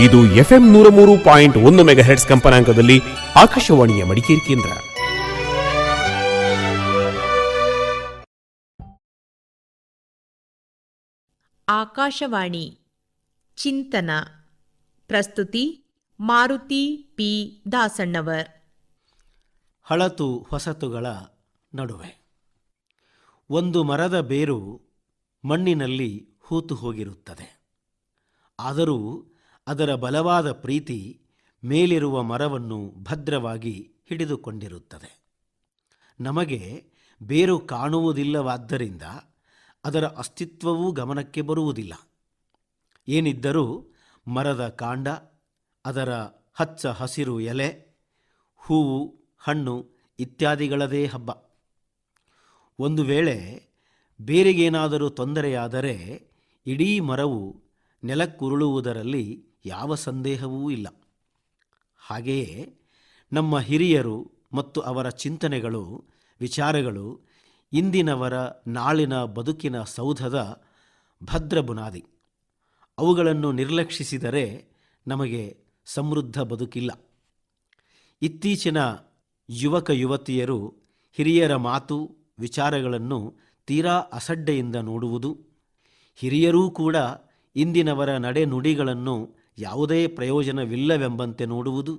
ಇದು ಎಫ್ಎಂ ನೂರ ಮೂರು ಪಾಯಿಂಟ್ ಒಂದು ಮೆಗಾಹೆಟ್ಸ್ ಕಂಪನಾಂಕದಲ್ಲಿ ಆಕಾಶವಾಣಿಯ ಮಡಿಕೇರಿ ಕೇಂದ್ರ. ಆಕಾಶವಾಣಿ ಚಿಂತನ ಪ್ರಸ್ತುತಿ ಮಾರುತಿ ಪಿ. ದಾಸಣ್ಣವರ್. ಹಳತು ಹೊಸತುಗಳ ನಡುವೆ. ಒಂದು ಮರದ ಬೇರು ಮಣ್ಣಿನಲ್ಲಿ ಹೂತು ಹೋಗಿರುತ್ತದೆ. ಆದರೂ ಅದರ ಬಲವಾದ ಪ್ರೀತಿ ಮೇಲಿರುವ ಮರವನ್ನು ಭದ್ರವಾಗಿ ಹಿಡಿದುಕೊಂಡಿರುತ್ತದೆ. ನಮಗೆ ಬೇರು ಕಾಣುವುದಿಲ್ಲವಾದ್ದರಿಂದ ಅದರ ಅಸ್ತಿತ್ವವೂ ಗಮನಕ್ಕೆ ಬರುವುದಿಲ್ಲ. ಏನಿದ್ದರೂ ಮರದ ಕಾಂಡ, ಅದರ ಹಚ್ಚ ಹಸಿರು ಎಲೆ, ಹೂವು, ಹಣ್ಣು ಇತ್ಯಾದಿಗಳದೇ ಹಬ್ಬ. ಒಂದು ವೇಳೆ ಬೇರೆಗೇನಾದರೂ ತೊಂದರೆಯಾದರೆ ಇಡೀ ಮರವು ನೆಲಕ್ಕುರುಳುವುದರಲ್ಲಿ ಯಾವ ಸಂದೇಹವೂ ಇಲ್ಲ. ಹಾಗೆಯೇ ನಮ್ಮ ಹಿರಿಯರು ಮತ್ತು ಅವರ ಚಿಂತನೆಗಳು, ವಿಚಾರಗಳು ಇಂದಿನವರ ನಾಳಿನ ಬದುಕಿನ ಸೌಧದ ಭದ್ರ ಬುನಾದಿ. ಅವುಗಳನ್ನು ನಿರ್ಲಕ್ಷಿಸಿದರೆ ನಮಗೆ ಸಮೃದ್ಧ ಬದುಕಿಲ್ಲ. ಇತ್ತೀಚಿನ ಯುವಕ ಯುವತಿಯರು ಹಿರಿಯರ ಮಾತು, ವಿಚಾರಗಳನ್ನು ತೀರಾ ಅಸಡ್ಡೆಯಿಂದ ನೋಡುವುದು, ಹಿರಿಯರೂ ಕೂಡ ಇಂದಿನವರ ನಡೆನುಡಿಗಳನ್ನು ಯಾವುದೇ ಪ್ರಯೋಜನವಿಲ್ಲವೆಂಬಂತೆ ನೋಡುವುದು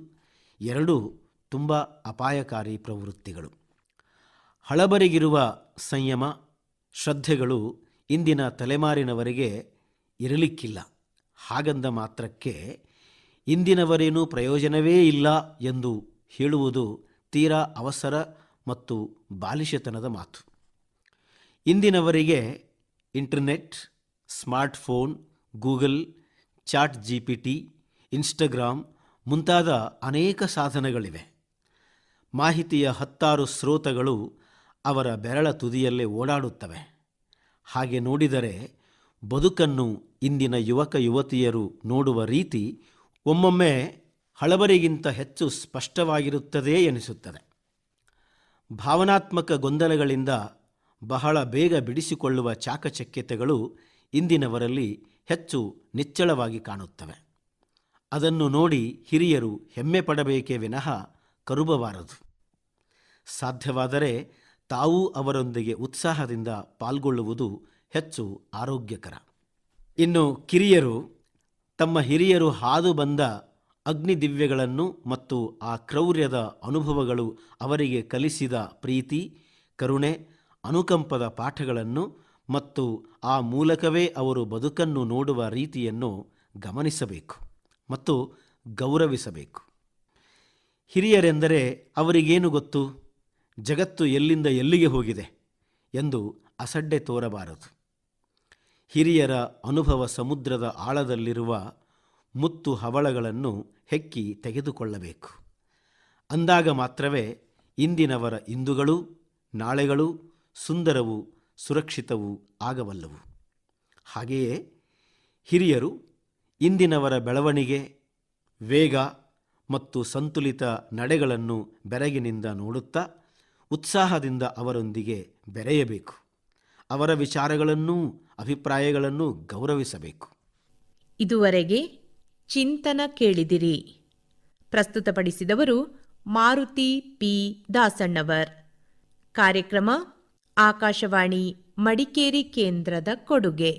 ಎರಡೂ ತುಂಬ ಅಪಾಯಕಾರಿ ಪ್ರವೃತ್ತಿಗಳು. ಹಳಬರಿಗಿರುವ ಸಂಯಮ, ಶ್ರದ್ಧೆಗಳು ಇಂದಿನ ತಲೆಮಾರಿನವರಿಗೆ ಇರಲಿಕ್ಕಿಲ್ಲ. ಹಾಗಂದ ಮಾತ್ರಕ್ಕೆ ಇಂದಿನವರೇನೂ ಪ್ರಯೋಜನವೇ ಇಲ್ಲ ಎಂದು ಹೇಳುವುದು ತೀರಾ ಅವಸರ ಮತ್ತು ಬಾಲಿಶತನದ ಮಾತು. ಇಂದಿನವರಿಗೆ internet, smartphone Google chat G P T Instagram ಮುಂತಾದ ಅನೇಕ ಸಾಧನಗಳಿವೆ. ಮಾಹಿತಿಯ ಹತ್ತಾರು ಸ್ರೋತಗಳು ಅವರ ಬೆರಳ ತುದಿಯಲ್ಲೇ ಓಡಾಡುತ್ತವೆ. ಹಾಗೆ ನೋಡಿದರೆ ಬದುಕನ್ನು ಇಂದಿನ ಯುವಕ ಯುವತಿಯರು ನೋಡುವ ರೀತಿ ಒಮ್ಮೊಮ್ಮೆ ಹಳಬರಿಗಿಂತ ಹೆಚ್ಚು ಸ್ಪಷ್ಟವಾಗಿರುತ್ತದೆ ಎನಿಸುತ್ತದೆ. ಭಾವನಾತ್ಮಕ ಗೊಂದಲಗಳಿಂದ ಬಹಳ ಬೇಗ ಬಿಡಿಸಿಕೊಳ್ಳುವ ಚಾಕಚಕ್ಯತೆಗಳು ಇಂದಿನವರಲ್ಲಿ ಹೆಚ್ಚು ನಿಚ್ಚಳವಾಗಿ ಕಾಣುತ್ತವೆ. ಅದನ್ನು ನೋಡಿ ಹಿರಿಯರು ಹೆಮ್ಮೆ ಪಡಬೇಕೇ ವಿನಃ ಕರುಬಬಾರದು. ಸಾಧ್ಯವಾದರೆ ತಾವೂ ಅವರೊಂದಿಗೆ ಉತ್ಸಾಹದಿಂದ ಪಾಲ್ಗೊಳ್ಳುವುದು ಹೆಚ್ಚು ಆರೋಗ್ಯಕರ. ಇನ್ನು ಕಿರಿಯರು, ತಮ್ಮ ಹಿರಿಯರು ಹಾದು ಬಂದ ಅಗ್ನಿದಿವ್ಯಗಳನ್ನು ಮತ್ತು ಆ ಕ್ರೌರ್ಯದ ಅನುಭವಗಳು ಅವರಿಗೆ ಕಲಿಸಿದ ಪ್ರೀತಿ, ಕರುಣೆ, ಅನುಕಂಪದ ಪಾಠಗಳನ್ನು ಮತ್ತು ಆ ಮೂಲಕವೇ ಅವರು ಬದುಕನ್ನು ನೋಡುವ ರೀತಿಯನ್ನು ಗಮನಿಸಬೇಕು ಮತ್ತು ಗೌರವಿಸಬೇಕು. ಹಿರಿಯರೆಂದರೆ ಅವರಿಗೇನು ಗೊತ್ತು? ಜಗತ್ತು ಎಲ್ಲಿಂದ ಎಲ್ಲಿಗೆ ಹೋಗಿದೆ ಎಂದು ಅಸಡ್ಡೆ ತೋರಬಾರದು. ಹಿರಿಯರ ಅನುಭವ ಸಮುದ್ರದ ಆಳದಲ್ಲಿರುವ ಮುತ್ತು ಹವಳಗಳನ್ನು ಹೆಕ್ಕಿ ತೆಗೆದುಕೊಳ್ಳಬೇಕು. ಅಂದಾಗ ಮಾತ್ರವೇ ಇಂದಿನವರ ಇಂದುಗಳು, ನಾಳೆಗಳು, ಸುಂದರವು ಸುರಕ್ಷಿತವೂ ಆಗಬಲ್ಲವು. ಹಾಗೆಯೇ ಹಿರಿಯರು ಇಂದಿನವರ ಬೆಳವಣಿಗೆ, ವೇಗ ಮತ್ತು ಸಂತುಲಿತ ನಡೆಗಳನ್ನು ಬೆರಗಿನಿಂದ ನೋಡುತ್ತಾ ಉತ್ಸಾಹದಿಂದ ಅವರೊಂದಿಗೆ ಬೆರೆಯಬೇಕು. ಅವರ ವಿಚಾರಗಳನ್ನೂ ಅಭಿಪ್ರಾಯಗಳನ್ನೂ ಗೌರವಿಸಬೇಕು. ಇದುವರೆಗೆ ಚಿಂತನ ಕೇಳಿದಿರಿ. ಪ್ರಸ್ತುತಪಡಿಸಿದವರು ಮಾರುತಿ ಪಿ ದಾಸಣ್ಣವರ್. ಕಾರ್ಯಕ್ರಮ ಆಕಾಶವಾಣಿ ಮಡಿಕೇರಿ ಕೇಂದ್ರದ ಕೊಡುಗೆ.